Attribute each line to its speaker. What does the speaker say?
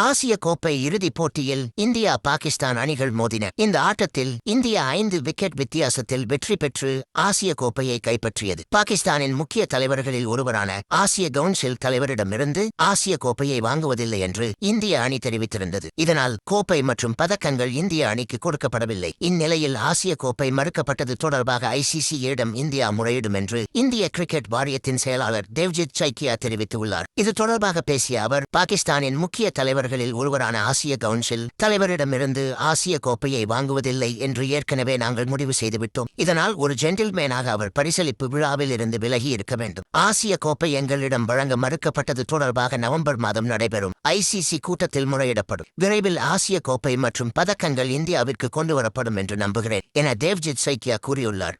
Speaker 1: ஆசிய கோப்பை இறுதிப் போட்டியில் இந்தியா பாகிஸ்தான் அணிகள் மோதின. இந்த ஆட்டத்தில் இந்தியா ஐந்து விக்கெட் வித்தியாசத்தில் வெற்றி பெற்று ஆசிய கோப்பையை கைப்பற்றியது. பாகிஸ்தானின் முக்கிய தலைவர்களில் ஒருவரான ஆசிய கவுன்சில் தலைவரிடமிருந்து ஆசிய கோப்பையை வாங்குவதில்லை என்று இந்திய அணி தெரிவித்திருந்தது. இதனால் கோப்பை மற்றும் பதக்கங்கள் இந்திய அணிக்கு கொடுக்கப்படவில்லை. இந்நிலையில் ஆசிய கோப்பை மறுக்கப்பட்டது தொடர்பாக ஐசிசியிடம் இந்தியா முறையிடும் என்று இந்திய கிரிக்கெட் வாரியத்தின் செயலாளர் தேவ்ஜித் சைக்கியா தெரிவித்துள்ளார். இது தொடர்பாக பேசிய அவர் பாகிஸ்தானின் முக்கிய தலைவர்களில் ஒருவரான ஆசிய கவுன்சில் தலைவரிடமிருந்து ஆசிய கோப்பையை வாங்குவதில்லை என்று ஏற்கனவே நாங்கள் முடிவு செய்துவிட்டோம். இதனால் ஒரு ஜென்டில்மேனாக அவர் பரிசளிப்பு விழாவில் இருந்து விலகி இருக்க வேண்டும். ஆசிய கோப்பை எங்களிடம் வழங்க மறுக்கப்பட்டது தொடர்பாக நவம்பர் மாதம் நடைபெறும். ஐசிசி கூட்டத்தில் முறையிடப்படும். விரைவில் ஆசிய கோப்பை மற்றும் பதக்கங்கள் இந்தியாவிற்கு கொண்டு வரப்படும் என்று நம்புகிறேன் என தேவ்ஜித் சைக்கியா கூறியுள்ளார்.